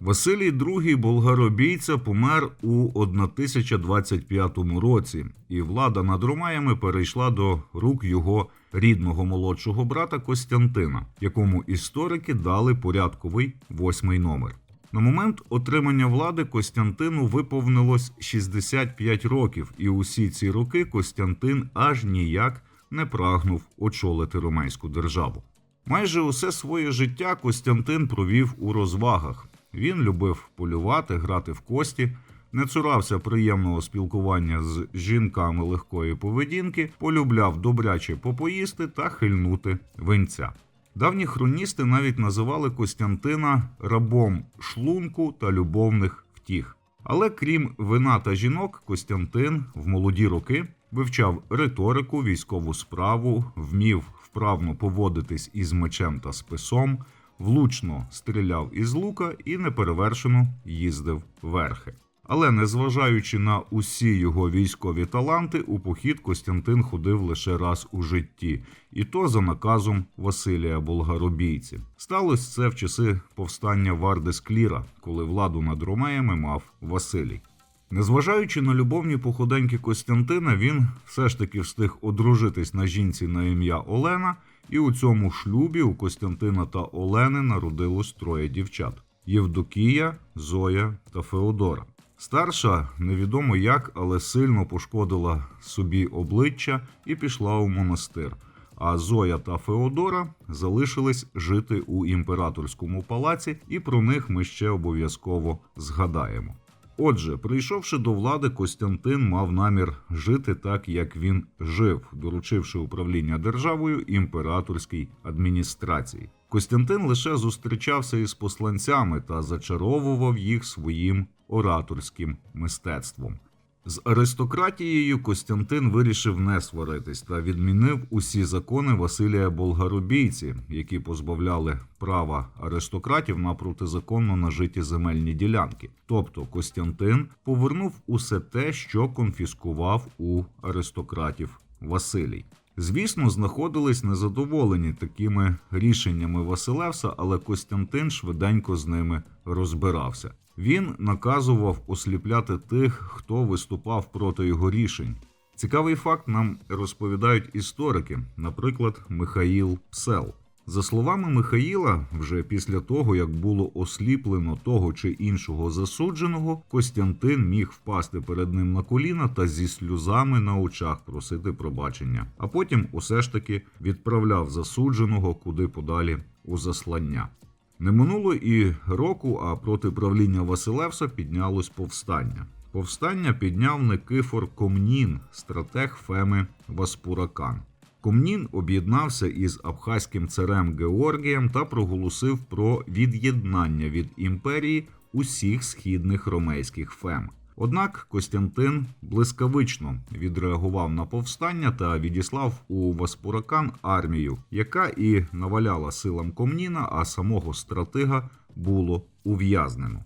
Василій II болгаробійця помер у 1025 році, і влада над Ромаями перейшла до рук його рідного молодшого брата Костянтина, якому історики дали порядковий восьмий номер. На момент отримання влади Костянтину виповнилось 65 років, і усі ці роки Костянтин аж ніяк не прагнув очолити ромейську державу. Майже усе своє життя Костянтин провів у розвагах. Він любив полювати, грати в кості, не цурався приємного спілкування з жінками легкої поведінки, полюбляв добряче попоїсти та хильнути винця. Давні хроністи навіть називали Костянтина рабом шлунку та любовних втіх. Але крім вина та жінок, Костянтин в молоді роки вивчав риторику, військову справу, вмів вправно поводитись із мечем та списом, влучно стріляв із лука і неперевершено їздив верхи. Але незважаючи на усі його військові таланти, у похід Костянтин ходив лише раз у житті, і то за наказом Василія Болгаробійці. Сталося це в часи повстання Варди Скліра, коли владу над Ромеями мав Василій. Незважаючи на любовні походеньки Костянтина, він все ж таки встиг одружитись на жінці на ім'я Олена, і у цьому шлюбі у Костянтина та Олени народилось троє дівчат: Євдокія, Зоя та Феодора. Старша невідомо як, але сильно пошкодила собі обличчя і пішла у монастир. А Зоя та Феодора залишились жити у імператорському палаці, і про них ми ще обов'язково згадаємо. Отже, прийшовши до влади, Костянтин мав намір жити так, як він жив, доручивши управління державою імператорській адміністрації. Костянтин лише зустрічався із посланцями та зачаровував їх своїм ораторським мистецтвом. З аристократією Костянтин вирішив не сваритись та відмінив усі закони Василія Болгаробійці, які позбавляли права аристократів на протизаконно нажиті земельні ділянки. Тобто Костянтин повернув усе те, що конфіскував у аристократів Василій. Звісно, знаходились незадоволені такими рішеннями Василевса, але Костянтин швиденько з ними розбирався. Він наказував осліпляти тих, хто виступав проти його рішень. Цікавий факт нам розповідають історики, наприклад, Михаїл Псел. За словами Михаїла, вже після того, як було осліплено того чи іншого засудженого, Костянтин міг впасти перед ним на коліна та зі сльозами на очах просити пробачення, а потім усе ж таки відправляв засудженого куди подалі у заслання. Не минуло і року, а проти правління Василевса піднялось повстання. Повстання підняв Никифор Комнін, стратег Феми Васпуракан. Комнін об'єднався із абхазьким царем Георгієм та проголосив про від'єднання від імперії усіх східних ромейських фем. Однак Костянтин блискавично відреагував на повстання та відіслав у Васпуракан армію, яка і наваляла силам Комніна, а самого стратига було ув'язнено.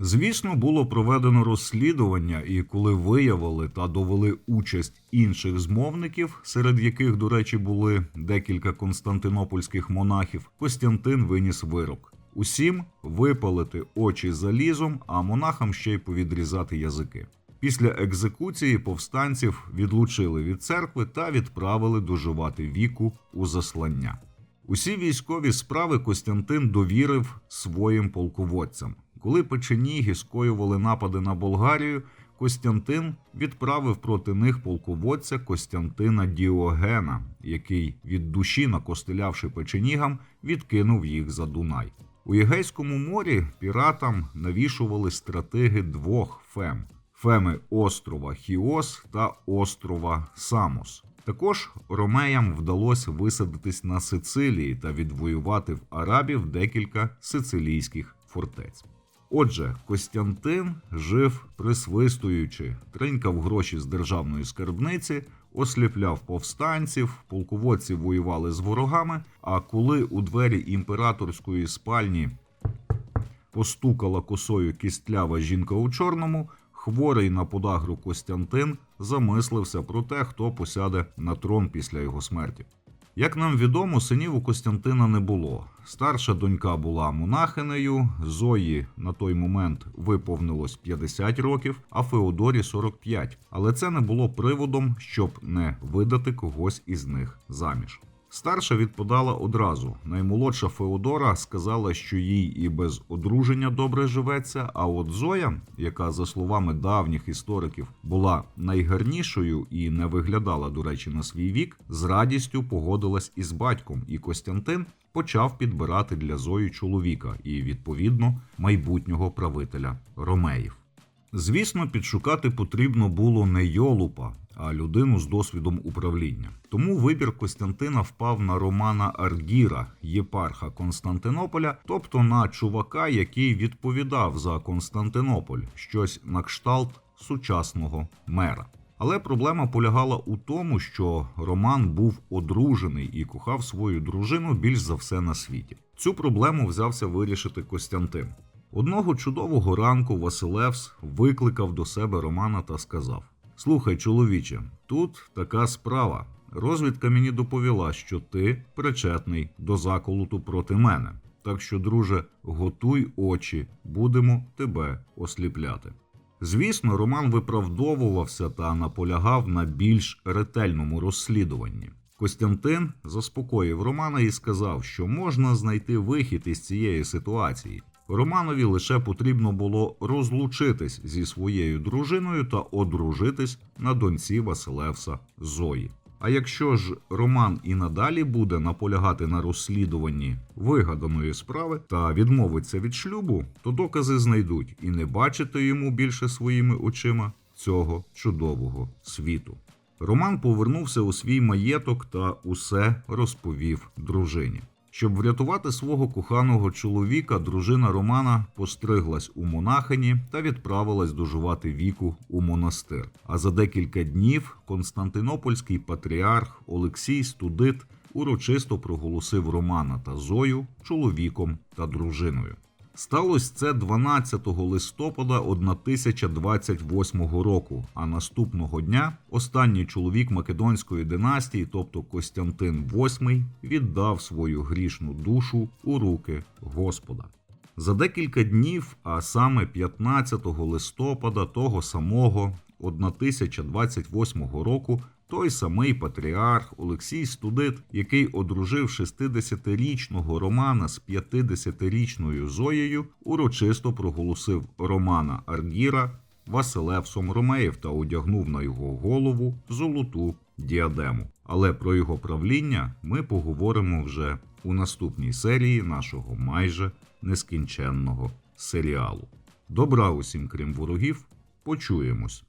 Звісно, було проведено розслідування, і коли виявили та довели участь інших змовників, серед яких, до речі, були декілька константинопольських монахів, Костянтин виніс вирок. Усім випалити очі залізом, а монахам ще й повідрізати язики. Після екзекуції повстанців відлучили від церкви та відправили доживати віку у заслання. Усі військові справи Костянтин довірив своїм полководцям. Коли печеніги скоювали напади на Болгарію, Костянтин відправив проти них полководця Костянтина Діогена, який від душі, накостелявши печенігам, відкинув їх за Дунай. У Єгейському морі піратам навішували стратеги двох фем: феми острова Хіос та острова Самос. Також ромеям вдалося висадитись на Сицилії та відвоювати в арабів декілька сицилійських фортець. Отже, Костянтин жив присвистуючи, тринькав гроші з державної скарбниці, осліпляв повстанців, полководці воювали з ворогами. А коли у двері імператорської спальні постукала косою кістлява жінка у чорному, хворий на подагру Костянтин замислився про те, хто посяде на трон після його смерті. Як нам відомо, синів у Костянтина не було. Старша донька була монахинею, Зої на той момент виповнилось 50 років, а Феодорі 45. Але це не було приводом, щоб не видати когось із них заміж. Старша відпадала одразу. Наймолодша Феодора сказала, що їй і без одруження добре живеться. А от Зоя, яка, за словами давніх істориків, була найгарнішою і не виглядала, до речі, на свій вік, з радістю погодилась із батьком, і Костянтин почав підбирати для Зої чоловіка і, відповідно, майбутнього правителя Ромеїв. Звісно, підшукати потрібно було не йолупа, людину з досвідом управління. Тому вибір Костянтина впав на Романа Аргіра, єпарха Константинополя, тобто на чувака, який відповідав за Константинополь, щось на кшталт сучасного мера. Але проблема полягала у тому, що Роман був одружений і кохав свою дружину більш за все на світі. Цю проблему взявся вирішити Костянтин. Одного чудового ранку Василевс викликав до себе Романа та сказав: Слухай, чоловіче, тут така справа. Розвідка мені доповіла, що ти причетний до заколоту проти мене. Так що, друже, готуй очі, будемо тебе осліпляти. Звісно, Роман виправдовувався та наполягав на більш ретельному розслідуванні. Костянтин заспокоїв Романа і сказав, що можна знайти вихід із цієї ситуації. Романові лише потрібно було розлучитись зі своєю дружиною та одружитись на доньці Василевса Зої. А якщо ж Роман і надалі буде наполягати на розслідуванні вигаданої справи та відмовиться від шлюбу, то докази знайдуть і не бачити йому більше своїми очима цього чудового світу. Роман повернувся у свій маєток та усе розповів дружині. Щоб врятувати свого коханого чоловіка, дружина Романа постриглась у монахині та відправилась доживати віку у монастир. А за декілька днів Константинопольський патріарх Олексій Студит урочисто проголосив Романа та Зою чоловіком та дружиною. Сталося це 12 листопада 1028 року. А наступного дня останній чоловік Македонської династії, тобто Костянтин VIII, віддав свою грішну душу у руки Господа. За декілька днів, а саме 15 листопада того самого 1028 року, той самий патріарх Олексій Студит, який одружив 60-річного Романа з 50-річною Зоєю, урочисто проголосив Романа Аргіра Василевсом Ромеїв та одягнув на його голову золоту діадему. Але про його правління ми поговоримо вже у наступній серії нашого майже нескінченного серіалу. Добра усім, крім ворогів, почуємось.